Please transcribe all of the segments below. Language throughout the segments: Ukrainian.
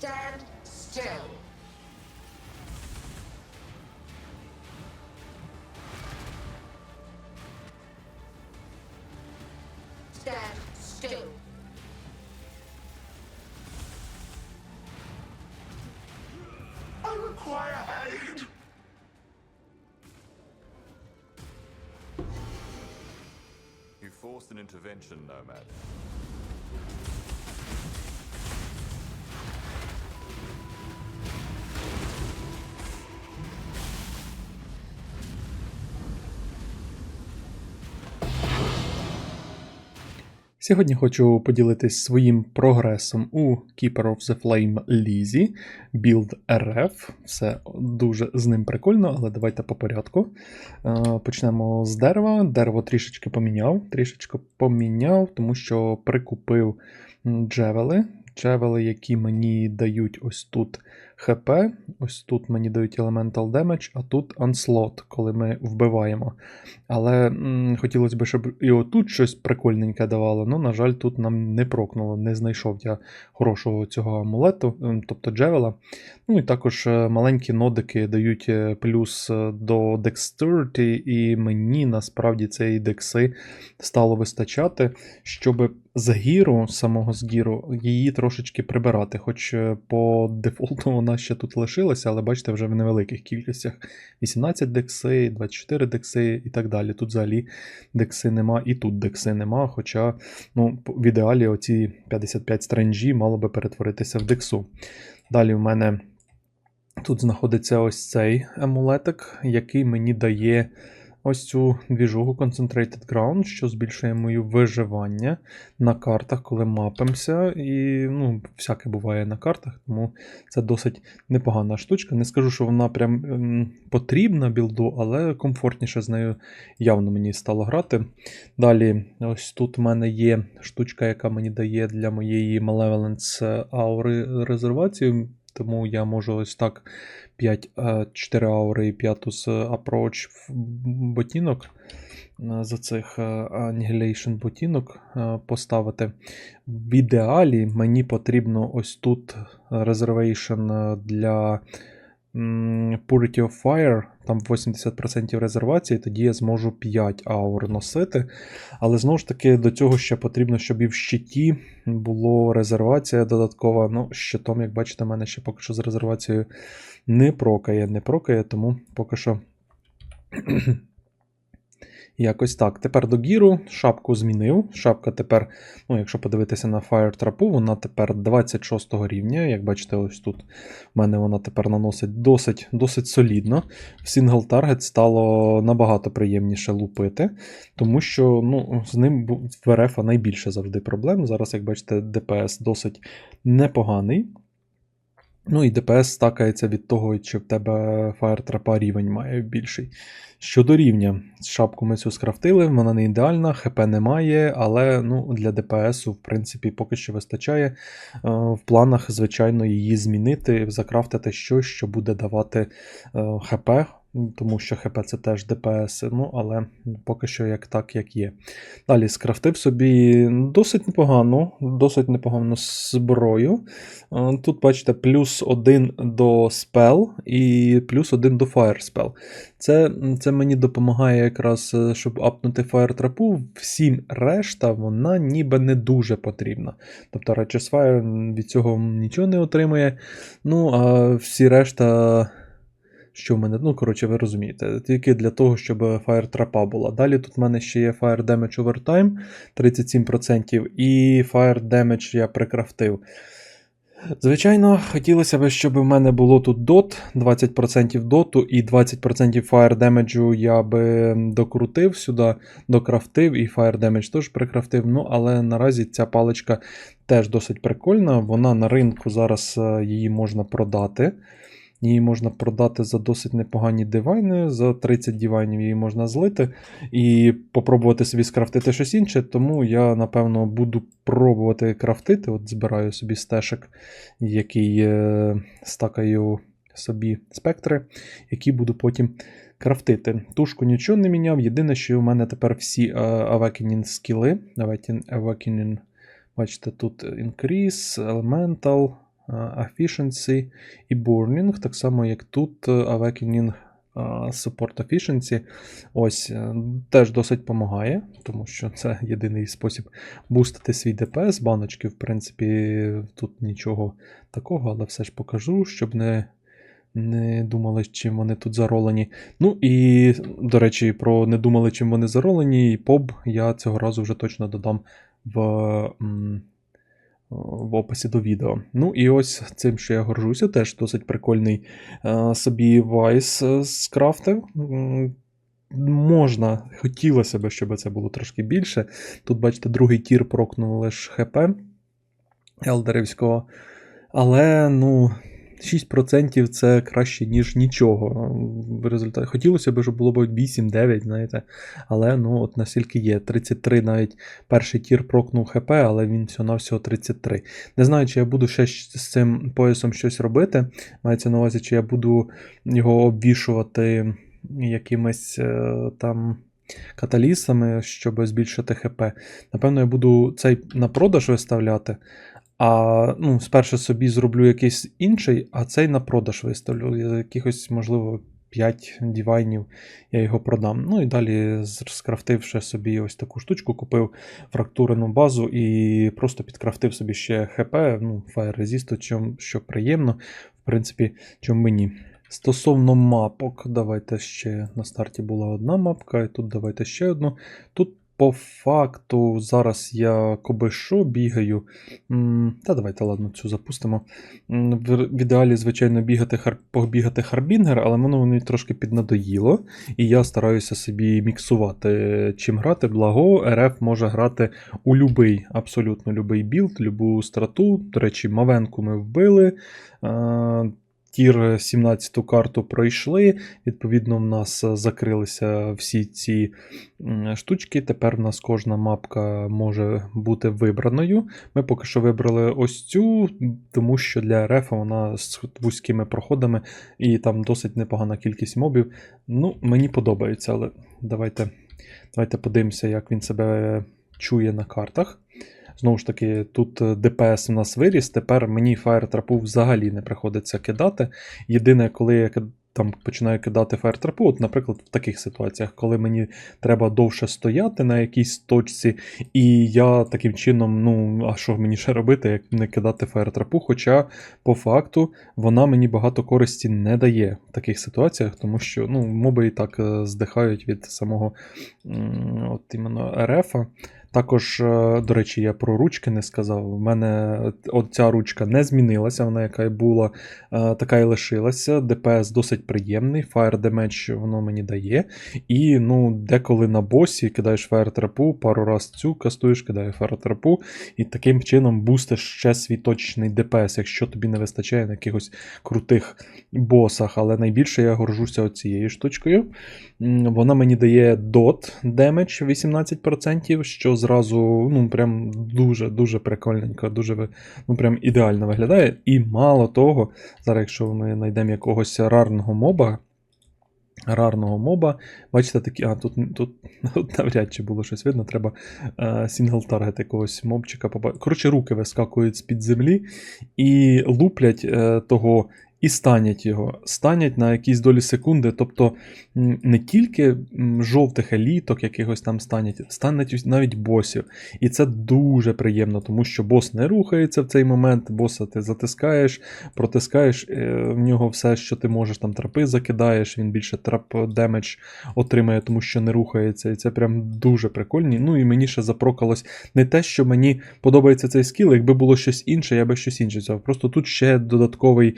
Stand still. Stand still. I require aid. You forced an intervention, Nomad. Сьогодні хочу поділитись своїм прогресом у Keeper of the Flame Лізі, Build RF. Все дуже з ним прикольно, але давайте по порядку. Е, Почнемо з дерева. Дерево трішечки поміняв, трішечки поміняв, тому що прикупив джевели. Джевели, які мені дають ось тут ХП, ось тут мені дають Elemental Damage, а тут Onslaught, коли ми вбиваємо. Але м, хотілося б, щоб і отут щось прикольненьке давало. Ну, на жаль, тут нам не прокнуло, не знайшов я хорошого цього амулету, тобто джевела. Ну і також е, маленькі нодики дають е, плюс е, до Dexterity, і мені насправді цієї декси стало вистачати, щоб з гіру, самого з гіру, її трошечки прибирати. Хоч по дефолту вона ще тут лишилася, але бачите, вже в невеликих кількостях. 18 декси, 24 декси і так далі. Тут взагалі декси нема, і тут декси нема. Хоча ну, в ідеалі оці 55 стренджі мало би перетворитися в дексу. Далі в мене тут знаходиться ось цей амулетик, який мені дає ось цю двіжугу Concentrated Ground, що збільшує моє виживання на картах, коли мапимося. І ну, всяке буває на картах, тому це досить непогана штучка. Не скажу, що вона прям ем, потрібна білду, але комфортніше з нею явно мені стало грати. Далі, ось тут в мене є штучка, яка мені дає для моєї Malevolence аури резервацію. Тому я можу ось так 5, 4 аури і 5 з approach ботінок е, за цих е, Annihilation ботінок е, поставити. В ідеалі мені потрібно ось тут reservation для Purity of Fire, там 80% резервації, тоді я зможу 5 аур носити. Але знову ж таки, до цього ще потрібно, щоб і в щиті було резервація додаткова. Ну, щитом, як бачите, мене ще поки що з резервацією не прокає, не прокає, тому поки що. Якось так. Тепер до гіру шапку змінив. Шапка тепер, ну, якщо подивитися на Fire Trap, вона тепер 26 рівня. Як бачите, ось тут в мене вона тепер наносить досить досить солідно. В Single Target стало набагато приємніше лупити, тому що ну, з ним в РФ найбільше завжди проблем. Зараз, як бачите, ДПС досить непоганий. Ну і ДПС стакається від того, чи в тебе фаєртрапа рівень має більший. Щодо рівня, шапку ми цю скрафтили, вона не ідеальна, ХП немає, але ну, для ДПСу, в принципі, поки що вистачає. Е, В планах, звичайно, її змінити, закрафтити щось, що буде давати е, ХП, тому що ХП це теж ДПС, ну, але поки що як так, як є. Далі скрафтив собі досить непогану, досить непогану зброю. Е, Тут, бачите, плюс один до спел і плюс один до spell. Це, це мені допомагає якраз, е, щоб апнути fire. Всім решта вона ніби не дуже потрібна. Тобто Righteous Fire від цього нічого не отримує. Ну, а всі решта. Що в мене, ну, коротше, ви розумієте, тільки для того, щоб Fire трапа була. Далі тут в мене ще є Fire Damage over Time 37%, і Fire Damage я прикрафтив. Звичайно, хотілося б, щоб в мене було тут дот, 20% доту і 20% Fire Damage я би докрутив сюди, докрафтив, і Fire Damage теж прикрафтив. Ну, але наразі ця паличка теж досить прикольна. Вона на ринку зараз е, її можна продати. Її можна продати за досить непогані дивайни, за 30 дивайнів її можна злити і попробувати собі скрафтити щось інше. Тому я, напевно, буду пробувати крафтити. От збираю собі стешик, який е, стакаю собі спектри, які буду потім крафтити. Тушку нічого не міняв. Єдине, що у мене тепер всі е, Awakening скіли. Awakening, бачите, тут Increase, Elemental. Е, Efficiency і Burning, так само як тут е, Awakening е, Support Efficiency. Ось теж досить допомагає, тому що це єдиний спосіб бустити свій ДПС. Баночки, в принципі, тут нічого такого, але все ж покажу, щоб не, не думали, чим вони тут заролені. Ну і, до речі, про не думали, чим вони заролені, і поб я цього разу вже точно додам в. М, В описі до відео. Ну і ось цим, що я горжуся, теж досить прикольний е, собі Вайс е, скрафтив. Можна, хотілося б, щоб це було трошки більше. Тут, бачите, другий тір прокнув лише ХП Елдерівського. Але, ну, 6% це краще, ніж нічого. В результаті хотілося б, щоб було б 8-9, знаєте. Але ну, от настільки є. 33 навіть перший тір прокнув ХП, але він всього-навсього 33. Не знаю, чи я буду ще з цим поясом щось робити. Мається на увазі, чи я буду його обвішувати якимись е, там каталісами, щоб збільшити ХП. Напевно, я буду цей на продаж виставляти. А ну, спершу собі зроблю якийсь інший, а цей на продаж виставлю. Я Якихось, можливо, 5 дівайнів я його продам. Ну і далі, скрафтивши собі ось таку штучку, купив фрактурену базу і просто підкрафтив собі ще ХП, ну, Fire Resist, чим, що приємно, в принципі, чому мені. Стосовно мапок, давайте ще на старті була одна мапка, і тут давайте ще одну. Тут по факту зараз я коби що бігаю. Та давайте, ладно, цю запустимо. В, ідеалі, звичайно, бігати хар, побігати Харбінгер, але воно мені трошки піднадоїло. І я стараюся собі міксувати, чим грати. Благо, РФ може грати у любий, абсолютно любий білд, любу страту. До речі, Мавенку ми вбили. Тір 17 карту пройшли. Відповідно, в нас закрилися всі ці штучки. Тепер в нас кожна мапка може бути вибраною. Ми поки що вибрали ось цю, тому що для РФ вона з вузькими проходами і там досить непогана кількість мобів. Ну, мені подобається, але давайте, давайте подивимося, як він себе чує на картах. Знову ж таки, тут е, ДПС у нас виріс. Тепер мені фаєртрапу взагалі не приходиться кидати. Єдине, коли я там починаю кидати фаєртрапу, от, наприклад, в таких ситуаціях, коли мені треба довше стояти на якійсь точці, і я таким чином, ну, а що мені ще робити, як не кидати фаєртрапу? Хоча, по факту, вона мені багато користі не дає в таких ситуаціях, тому що ну, моби і так е, здихають від самого от іменно РФа. Також, е, до речі, я про ручки не сказав. У мене ця ручка не змінилася, вона яка була, е, така і лишилася. ДПС досить приємний, Fire Damage воно мені дає. І ну, деколи на босі кидаєш Fire трапу, пару раз цю кастуєш, кидаєш Fire трапу, і таким чином бустиш ще свій точний ДПС, якщо тобі не вистачає на якихось крутих босах. Але найбільше я горжуся оцією штучкою. Вона мені дає dot damage 18%, що зразу ну, прям дуже-дуже прикольненько, дуже ну, прям ідеально виглядає. І мало того, зараз, якщо ми знайдемо якогось рарного моба. Рарного моба, бачите, такі. А, тут, тут, тут навряд чи було щось видно, треба е, сінгл таргет якогось мобчика побачити. Коротше, руки вискакують з-під землі і луплять е, того і станять його. Станять на якісь долі секунди. Тобто не тільки жовтих еліток якихось там станять, стануть навіть босів. І це дуже приємно, тому що бос не рухається в цей момент, боса ти затискаєш, протискаєш е, в нього все, що ти можеш, там трапи закидаєш, він більше трап демедж отримає, тому що не рухається. І це прям дуже прикольні. Ну і мені ще запрокалось не те, що мені подобається цей скіл, якби було щось інше, я би щось інше взяв. Просто тут ще додатковий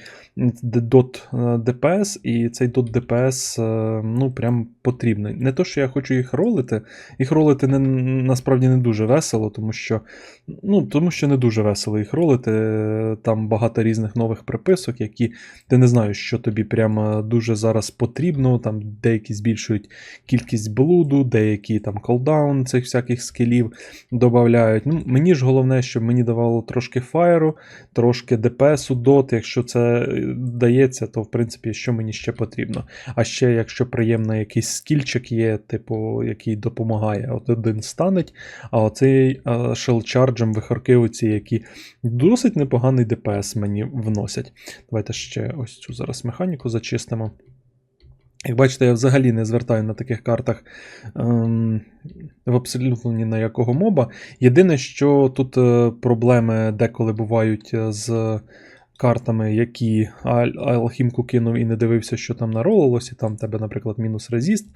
м, д- е, і цей дот ДПС е, ну прям потрібний. Не то, що я хочу їх ролити. Їх ролити не, насправді не дуже весело, тому що ну, тому що не дуже весело їх ролити. Е, Там багато різних нових приписок, які ти не знаєш, що тобі прямо дуже зараз потрібно. Там деякі збільшують кількість блуду, деякі там колдаун цих всяких скілів додають. Ну, мені ж головне, щоб мені давало трошки фаєру, трошки ДПСу дот, якщо це е, дається, то в принципі, що мені ще потрібно. А ще, якщо приємно, якийсь скільчик є, типу, який допомагає, от один станеть, а оцей шелчарджем вихорки, оці, які досить непоганий ДПС мені вносять. Давайте ще ось цю зараз механіку зачистимо. Як бачите, я взагалі не звертаю на таких картах ем, в абсолютно ні на якого моба. Єдине, що тут е, проблеми деколи бувають е, з картами, які Алхімку кинув і не дивився, що там наролилось, і там тебе, наприклад, мінус резіст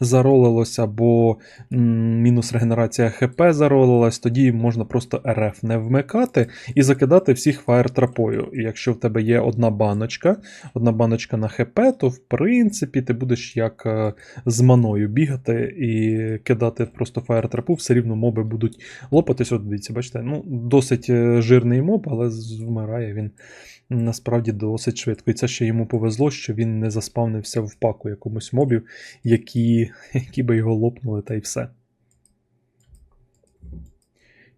заролилось, або мінус регенерація ХП заролилась, тоді можна просто РФ не вмикати і закидати всіх фаєртрапою. І якщо в тебе є одна баночка, одна баночка на ХП, то в принципі ти будеш як е, з маною бігати і кидати просто фаєртрапу, все рівно моби будуть лопатись. От дивіться, бачите, ну досить е, жирний моб, але вмирає він насправді досить швидко. І це ще йому повезло, що він не заспавнився в паку якомусь мобів, які, які би його лопнули, та й все.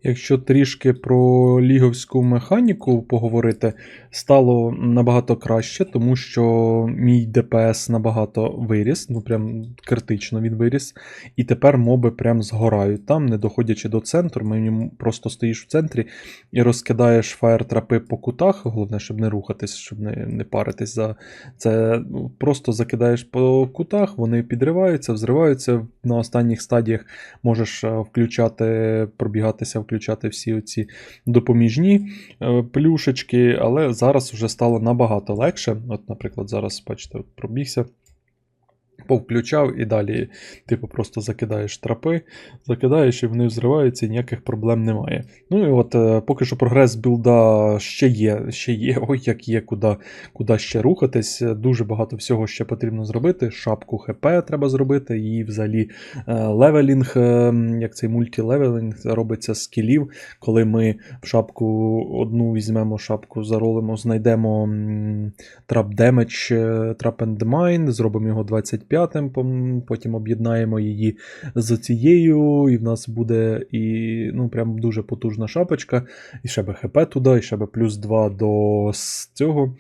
Якщо трішки про ліговську механіку поговорити, стало набагато краще, тому що мій ДПС набагато виріс, ну прям критично він виріс. І тепер моби прям згорають там, не доходячи до центру. Мені просто стоїш в центрі і розкидаєш фаєр-трапи по кутах. Головне, щоб не рухатись, щоб не, не паритись за це. Ну, Просто закидаєш по кутах, вони підриваються, взриваються. На останніх стадіях можеш е, включати, пробігатися, включати всі оці допоміжні е, плюшечки, але зараз вже стало набагато легше. От, наприклад, зараз, бачите, пробігся. Повключав і далі, типу, просто закидаєш трапи, закидаєш і вони взриваються, і ніяких проблем немає. Ну і от е, поки що прогрес білда ще є, ще є, ой, як є, куди, куди ще рухатись. Дуже багато всього ще потрібно зробити. Шапку ХП треба зробити, і взагалі е, левелінг, е, як цей мультілевелінг робиться з скілів, коли ми в шапку одну візьмемо, шапку заролимо, знайдемо трап демедж, трап and mine, зробимо його 25-м, пом- потім об'єднаємо її з цією, і в нас буде і ну прям дуже потужна шапочка, і ще би ХП туди, і ще би плюс 2 до цього,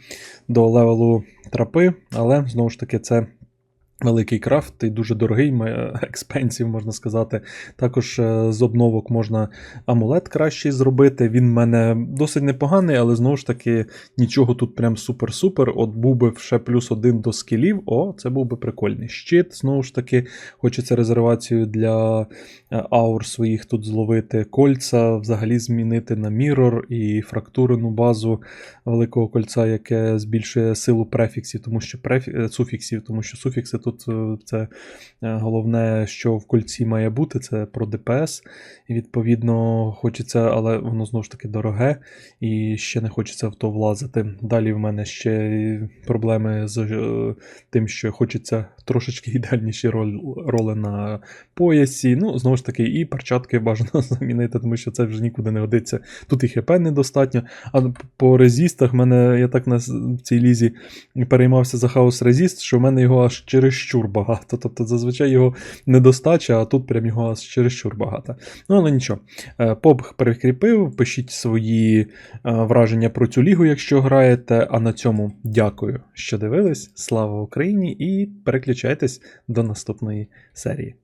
до левелу трапи, але знову ж таки це. Великий крафт і дуже дорогий, експенсів, можна сказати. Також е, з обновок можна амулет кращий зробити. Він в мене досить непоганий, але знову ж таки нічого тут прям супер-супер. От був би ще плюс один до скілів. О, це був би прикольний. Щит, знову ж таки, хочеться резервацію для е, аур своїх тут зловити. Кольца взагалі змінити на мірор і фрактурену базу великого кольця, яке збільшує силу префіксів, тому що префі... е, суфіксів, тому що суфікси е, це е, головне, що в кольці має бути, це про ДПС. І відповідно хочеться, але воно знову ж таки дороге, і ще не хочеться в то влазити. Далі в мене ще проблеми з е, тим, що хочеться трошечки ідеальніші роли на поясі. Ну, знову ж таки, і перчатки бажано замінити, тому що це вже нікуди не годиться. Тут і ХП недостатньо. А по резістах мене я так на цій лізі переймався за хаос резіст, що в мене його аж чересчур багато. Тобто зазвичай його недостача, а тут прям його аж чересчур багато. Ну, але нічого. Е, Поп перекріпив, пишіть свої е, враження про цю лігу, якщо граєте. А на цьому дякую, що дивились. Слава Україні! І переключайтесь до наступної серії.